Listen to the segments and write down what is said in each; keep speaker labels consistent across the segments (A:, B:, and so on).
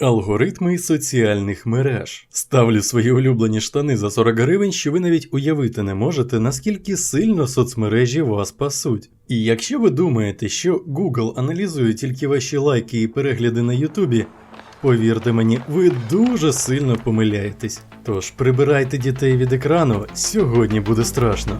A: Алгоритми соціальних мереж. Ставлю свої улюблені штани за 40 гривень, що ви навіть уявити не можете, наскільки сильно соцмережі вас пасуть. І якщо ви думаєте, що Google аналізує тільки ваші лайки і перегляди на Ютубі, повірте мені, ви дуже сильно помиляєтесь. Тож прибирайте дітей від екрану, сьогодні буде страшно.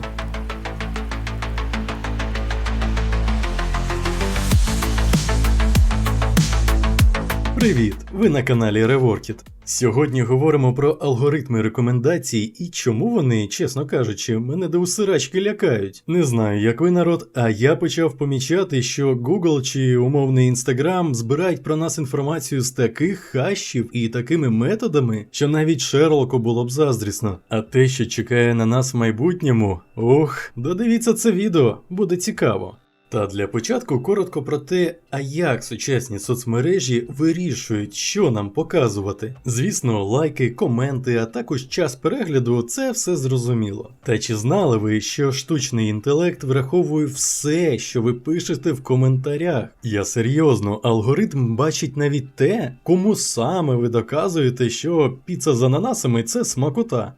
A: Привіт! Ви на каналі Reworkit. Сьогодні говоримо про алгоритми рекомендацій і чому вони, чесно кажучи, мене до усирачки лякають. Не знаю, як ви народ, а я почав помічати, що Google чи умовний Instagram збирають про нас інформацію з таких хащів і такими методами, що навіть Шерлоку було б заздрісно. А те, що чекає на нас в майбутньому, ох, додивіться це відео, буде цікаво. Та для початку коротко про те, а як сучасні соцмережі вирішують, що нам показувати. Звісно, лайки, коменти, а також час перегляду це все зрозуміло. Та чи знали ви, що штучний інтелект враховує все, що ви пишете в коментарях? Я серйозно, алгоритм бачить навіть те, кому саме ви доказуєте, що піца з ананасами це смакота.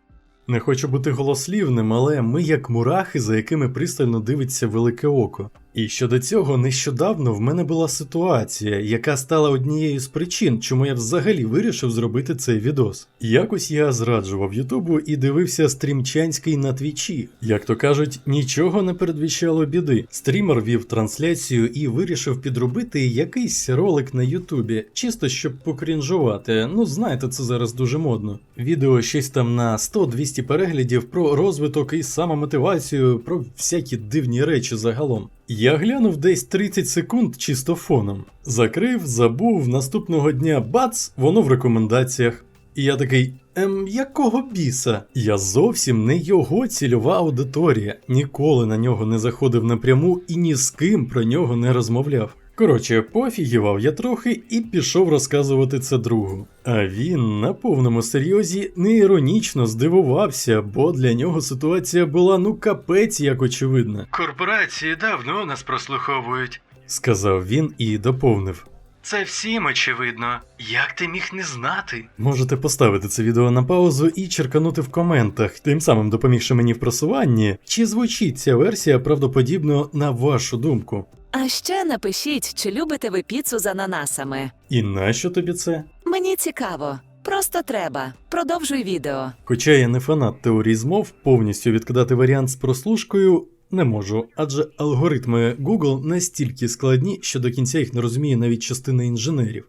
A: Не хочу бути голослівним, але ми як мурахи, за якими пристально дивиться велике око. І щодо цього, нещодавно в мене була ситуація, яка стала однією з причин, чому я взагалі вирішив зробити цей відос. Якось я зраджував Ютубу і дивився стрімчанський на твічі. Як то кажуть, нічого не передвіщало біди. Стрімер вів трансляцію і вирішив підробити якийсь ролик на Ютубі, чисто щоб покрінжувати. Ну знаєте, це зараз дуже модно. Відео щось там на 100-200 переглядів про розвиток і самомотивацію, про всякі дивні речі загалом. Я глянув десь 30 секунд чисто фоном. Закрив, забув, наступного дня бац, воно в рекомендаціях. І я такий. Ем, якого біса? Я зовсім не його цільова аудиторія, ніколи на нього не заходив напряму і ні з ким про нього не розмовляв. Коротше, пофігівав я трохи і пішов розказувати це другу. А він на повному серйозі не іронічно здивувався, бо для нього ситуація була ну капець як очевидна. Корпорації давно нас прослуховують, сказав він і доповнив. Це всім очевидно. Як ти міг не знати? Можете поставити це відео на паузу і черканути в коментах, тим самим допомігши мені в просуванні, чи звучить ця версія правдоподібно на вашу думку.
B: А ще напишіть, чи любите ви піцу з ананасами.
A: І нащо тобі це?
B: Мені цікаво. Просто треба. Продовжуй відео.
A: Хоча я не фанат теорії змов, повністю відкидати варіант з прослушкою не можу, адже алгоритми Google настільки складні, що до кінця їх не розуміє навіть частина інженерів.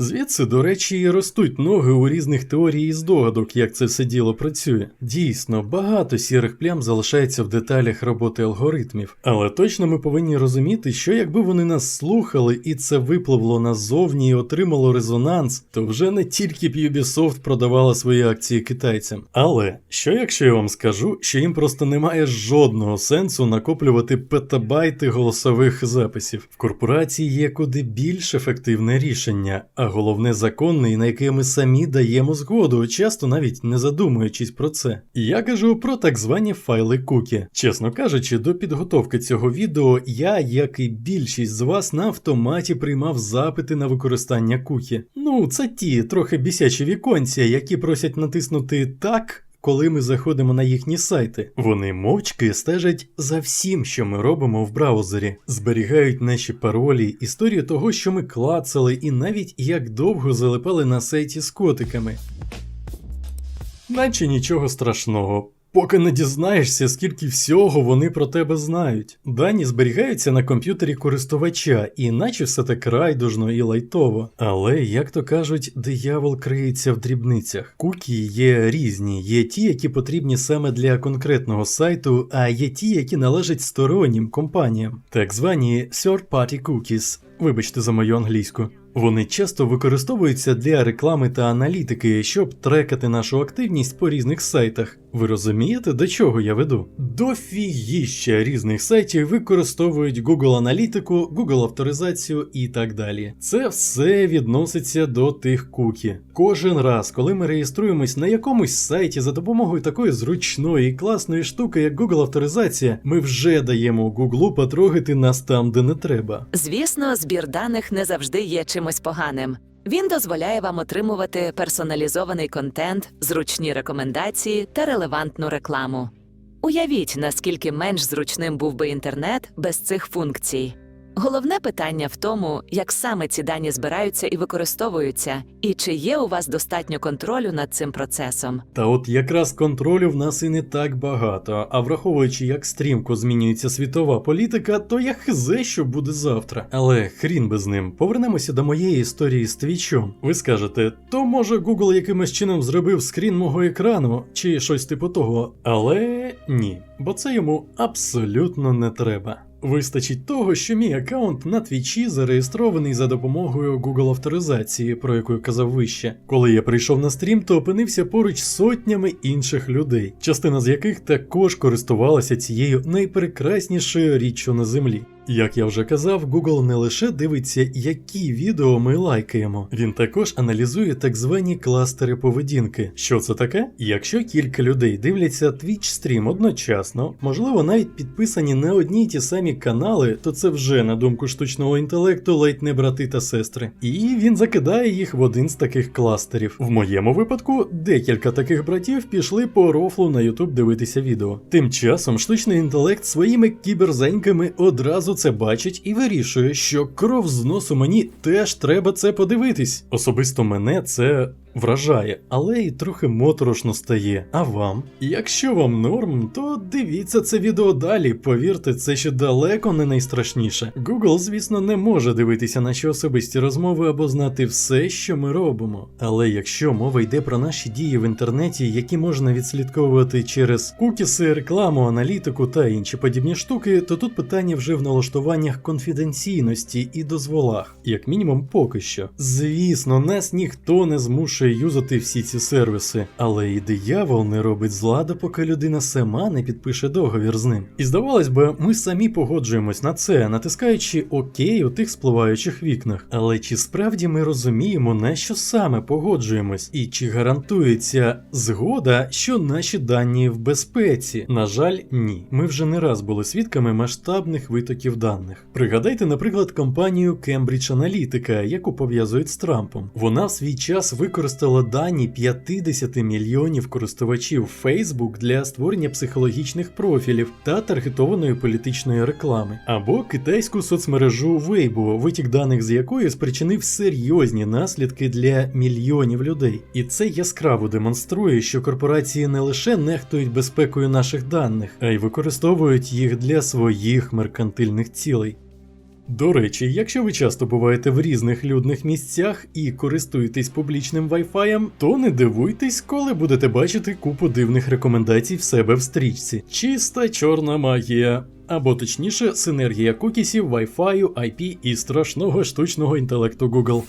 A: Звідси, до речі, і ростуть ноги у різних теорій і здогадок, як це все діло працює. Дійсно, багато сірих плям залишається в деталях роботи алгоритмів, але точно ми повинні розуміти, що якби вони нас слухали і це випливло назовні і отримало резонанс, то вже не тільки б Ubisoft продавала свої акції китайцям. Але що якщо я вам скажу, що їм просто немає жодного сенсу накоплювати петабайти голосових записів. В корпорації є куди більш ефективне рішення, а головне законне, і на яке ми самі даємо згоду, часто навіть не задумуючись про це. Я кажу про так звані файли кукі. Чесно кажучи, до підготовки цього відео я, як і більшість з вас, на автоматі приймав запити на використання кукі. Ну, це ті трохи бісячі віконці, які просять натиснути так. Коли ми заходимо на їхні сайти, вони мовчки стежать за всім, що ми робимо в браузері, зберігають наші паролі, історію того, що ми клацали, і навіть як довго залипали на сайті з котиками. Наче нічого страшного. Поки не дізнаєшся, скільки всього вони про тебе знають. Дані зберігаються на комп'ютері користувача, і наче все так райдужно і лайтово. Але, як то кажуть, диявол криється в дрібницях. Кукі є різні, є ті, які потрібні саме для конкретного сайту, а є ті, які належать стороннім компаніям, так звані third-party cookies. Вибачте за мою англійську. Вони часто використовуються для реклами та аналітики, щоб трекати нашу активність по різних сайтах. Ви розумієте, до чого я веду? Дофігіща різних сайтів використовують Google аналітику, Google авторизацію і так далі. Це все відноситься до тих кукі. Кожен раз, коли ми реєструємось на якомусь сайті за допомогою такої зручної і класної штуки, як Google авторизація, ми вже даємо Google потрогати нас там, де не треба.
B: Звісно, збір даних не завжди є чимось поганим. Він дозволяє вам отримувати персоналізований контент, зручні рекомендації та релевантну рекламу. Уявіть, наскільки менш зручним був би інтернет без цих функцій. Головне питання в тому, як саме ці дані збираються і використовуються, і чи є у вас достатньо контролю над цим процесом.
A: Та от якраз контролю в нас і не так багато, а враховуючи, як стрімко змінюється світова політика, то я хизе, що буде завтра. Але хрін би з ним. Повернемося до моєї історії з твічом. Ви скажете, то може Google якимось чином зробив скрін мого екрану чи щось типу того. Але ні, бо це йому абсолютно не треба. Вистачить того, що мій аккаунт на твічі зареєстрований за допомогою Google авторизації, про яку я казав вище. Коли я прийшов на стрім, то опинився поруч сотнями інших людей, частина з яких також користувалася цією найпрекраснішою річчю на землі. Як я вже казав, Google не лише дивиться, які відео ми лайкаємо, він також аналізує так звані кластери поведінки. Що це таке? Якщо кілька людей дивляться Twitch стрім одночасно, можливо, навіть підписані на одні й ті самі канали, то це вже на думку штучного інтелекту ледь не брати та сестри. І він закидає їх в один з таких кластерів. В моєму випадку декілька таких братів пішли по рофлу на YouTube дивитися відео. Тим часом штучний інтелект своїми кіберзеньками одразу це бачить і вирішує, що кров з носу мені теж треба це подивитись. Особисто мене це. Вражає, але й трохи моторошно стає. А вам? Якщо вам норм, то дивіться це відео далі. Повірте, це ще далеко не найстрашніше. Google, звісно, не може дивитися наші особисті розмови або знати все, що ми робимо. Але якщо мова йде про наші дії в інтернеті, які можна відслідковувати через кукіси, рекламу, аналітику та інші подібні штуки, то тут питання вже в налаштуваннях конфіденційності і дозволах, як мінімум, поки що. Звісно, нас ніхто не змушує юзати всі ці сервіси, але і диявол не робить зла, допоки людина сама не підпише договір з ним. І здавалось би, ми самі погоджуємось на це, натискаючи ОК у тих спливаючих вікнах. Але чи справді ми розуміємо, на що саме погоджуємось, і чи гарантується згода, що наші дані в безпеці? На жаль, ні. Ми вже не раз були свідками масштабних витоків даних. Пригадайте, наприклад, компанію Cambridge Analytica, яку пов'язують з Трампом. Вона в свій час використала дані 50 мільйонів користувачів Facebook для створення психологічних профілів та таргетованої політичної реклами, або китайську соцмережу Weibo, витік даних з якої спричинив серйозні наслідки для мільйонів людей. І це яскраво демонструє, що корпорації не лише нехтують безпекою наших даних, а й використовують їх для своїх меркантильних цілей. До речі, якщо ви часто буваєте в різних людних місцях і користуєтесь публічним Wi-Fi, то не дивуйтесь, коли будете бачити купу дивних рекомендацій в себе в стрічці. Чиста чорна магія. Або точніше, синергія кукісів, Wi-Fi, IP і страшного штучного інтелекту Google.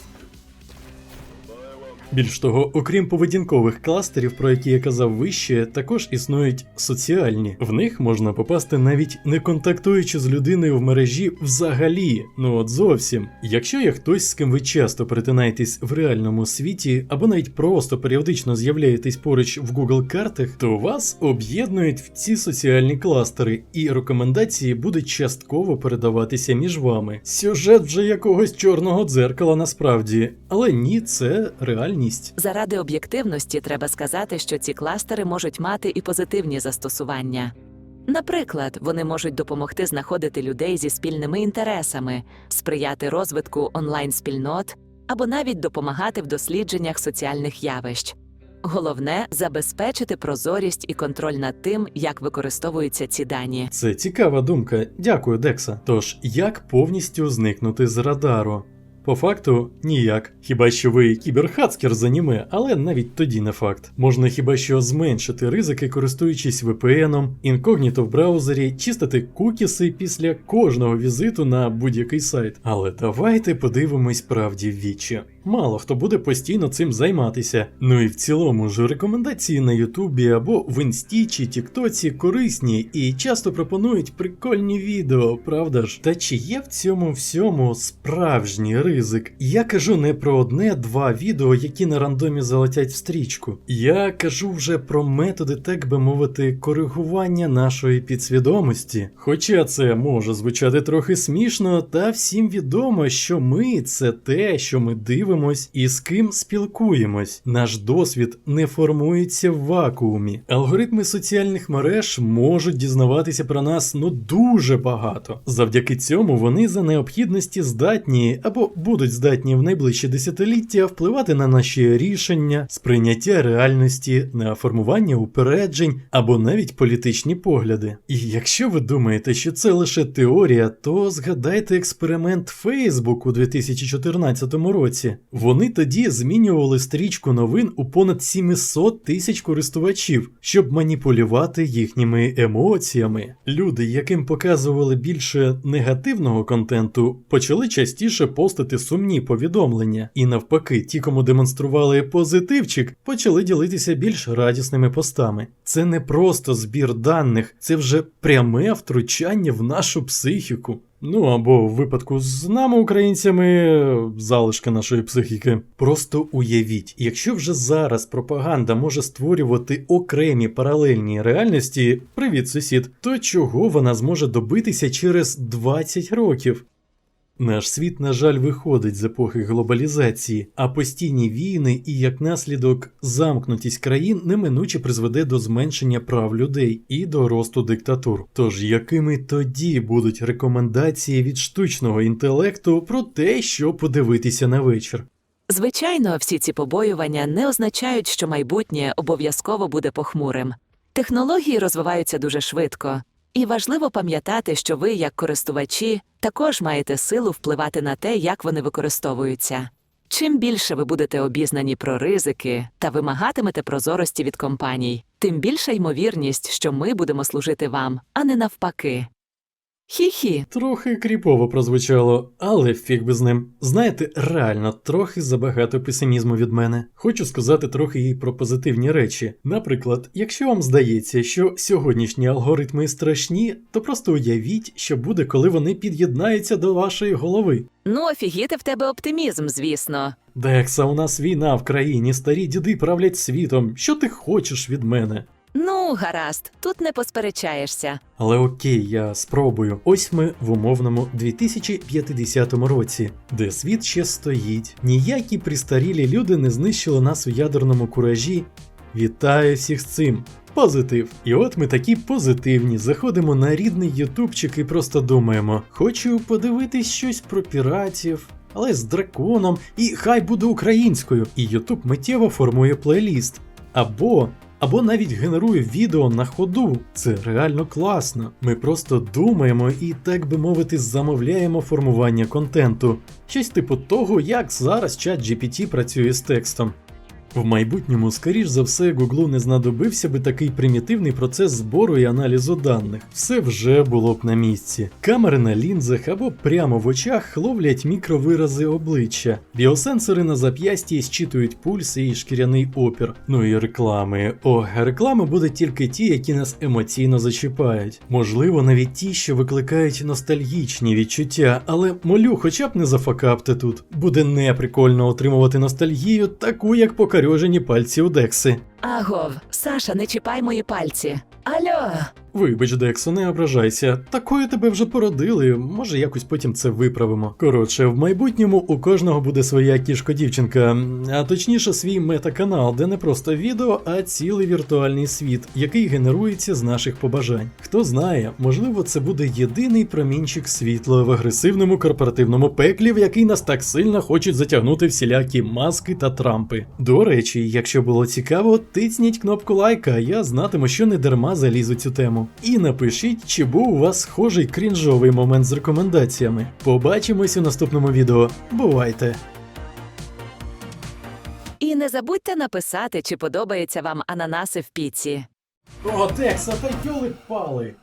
A: Більш того, окрім поведінкових кластерів, про які я казав вище, також існують соціальні. В них можна попасти навіть не контактуючи з людиною в мережі взагалі, ну от зовсім. Якщо є хтось, з ким ви часто перетинаєтесь в реальному світі, або навіть просто періодично з'являєтесь поруч в Google картах, то вас об'єднують в ці соціальні кластери, і рекомендації будуть частково передаватися між вами. Сюжет вже якогось чорного дзеркала насправді, але ні, це реальність.
B: Заради об'єктивності треба сказати, що ці кластери можуть мати і позитивні застосування. Наприклад, вони можуть допомогти знаходити людей зі спільними інтересами, сприяти розвитку онлайн-спільнот або навіть допомагати в дослідженнях соціальних явищ. Головне забезпечити прозорість і контроль над тим, як використовуються ці дані.
A: Це цікава думка. Дякую, Декса. Тож, як повністю зникнути з радару? По факту ніяк. Хіба що ви кіберхацкер з аніме, але навіть тоді не факт. Можна хіба що зменшити ризики, користуючись VPN, інкогніто в браузері, чистити кукіси після кожного візиту на будь-який сайт. Але давайте подивимось правді в вічі. Мало хто буде постійно цим займатися. Ну і в цілому ж рекомендації на Ютубі або в Інсті чи Тіктоці корисні і часто пропонують прикольні відео, правда ж? Та чи є в цьому всьому справжній ризик? Я кажу не про одне-два відео, які на рандомі залетять в стрічку. Я кажу вже про методи, так би мовити, коригування нашої підсвідомості. Хоча це може звучати трохи смішно, та всім відомо, що ми це те, що ми дивимось і з ким спілкуємось. Наш досвід не формується в вакуумі. Алгоритми соціальних мереж можуть дізнаватися про нас ну дуже багато. Завдяки цьому вони за необхідності здатні або будуть здатні в найближчі десятиліття впливати на наші рішення, сприйняття реальності, на формування упереджень або навіть політичні погляди. І якщо ви думаєте, що це лише теорія, то згадайте експеримент Facebook у 2014 році. Вони тоді змінювали стрічку новин у понад 700 тисяч користувачів, щоб маніпулювати їхніми емоціями. Люди, яким показували більше негативного контенту, почали частіше постити сумні повідомлення, і навпаки, ті, кому демонстрували позитивчик, почали ділитися більш радісними постами. Це не просто збір даних, це вже пряме втручання в нашу психіку. Ну або в випадку з нами, українцями, залишки нашої психіки. Просто уявіть, якщо вже зараз пропаганда може створювати окремі паралельні реальності, привіт, сусід, то чого вона зможе добитися через 20 років? Наш світ, на жаль, виходить з епохи глобалізації, а постійні війни і як наслідок замкнутість країн неминуче призведе до зменшення прав людей і до росту диктатур. Тож якими тоді будуть рекомендації від штучного інтелекту про те, що подивитися на вечір?
B: Звичайно, всі ці побоювання не означають, що майбутнє обов'язково буде похмурим. Технології розвиваються дуже швидко, і важливо пам'ятати, що ви, як користувачі, також маєте силу впливати на те, як вони використовуються. Чим більше ви будете обізнані про ризики та вимагатимете прозорості від компаній, тим більша ймовірність, що ми будемо служити вам, а не навпаки. Хі-хі.
A: Трохи кріпово прозвучало, але фіг би з ним. Знаєте, реально трохи забагато песимізму від мене. Хочу сказати трохи і про позитивні речі. Наприклад, якщо вам здається, що сьогоднішні алгоритми страшні, то просто уявіть, що буде, коли вони під'єднаються до вашої голови.
B: Ну, офігіти в тебе оптимізм, звісно.
A: Декса, у нас війна в країні, старі діди правлять світом. Що ти хочеш від мене?
B: Ну, гаразд, тут не посперечаєшся.
A: Але окей, я спробую. Ось ми в умовному 2050 році, де світ ще стоїть. Ніякі пристарілі люди не знищили нас у ядерному куражі. Вітаю всіх з цим. Позитив. І от ми такі позитивні. Заходимо на рідний ютубчик і просто думаємо: хочу подивитись щось про піратів. Але з драконом, і хай буде українською. І Ютуб миттєво формує плейліст. Або або навіть генерує відео на ходу. Це реально класно. Ми просто думаємо і, так би мовити, замовляємо формування контенту. Щось типу того, як зараз чат GPT працює з текстом. В майбутньому, скоріш за все, Гуглу не знадобився би такий примітивний процес збору і аналізу даних. Все вже було б на місці. Камери на лінзах або прямо в очах ловлять мікровирази обличчя. Біосенсори на зап'ясті зчитують пульс і шкіряний опір. Ну і реклами. О, реклами будуть тільки ті, які нас емоційно зачіпають. Можливо, навіть ті, що викликають ностальгічні відчуття, але молю, хоча б не зафакапте тут. Буде неприкольно отримувати ностальгію, таку як покарьожені пальці у Декси.
B: Агов, Саша, не чіпай мої пальці. Альо.
A: Вибач, Дексо, не ображайся. Такою тебе вже породили, може якось потім це виправимо. Коротше, в майбутньому у кожного буде своя кішко-дівчинка, а точніше свій метаканал, де не просто відео, а цілий віртуальний світ, який генерується з наших побажань. Хто знає, можливо, це буде єдиний промінчик світла в агресивному корпоративному пеклі, в який нас так сильно хочуть затягнути всілякі маски та трампи. До речі, якщо було цікаво, тицніть кнопку лайка, я знатиму, що не дарма залізу цю тему. І напишіть, чи був у вас схожий крінжовий момент з рекомендаціями. Побачимось у наступному відео. Бувайте!
B: І не забудьте написати, чи подобаються вам ананаси в піці.
A: О, Текса, та йоли пали!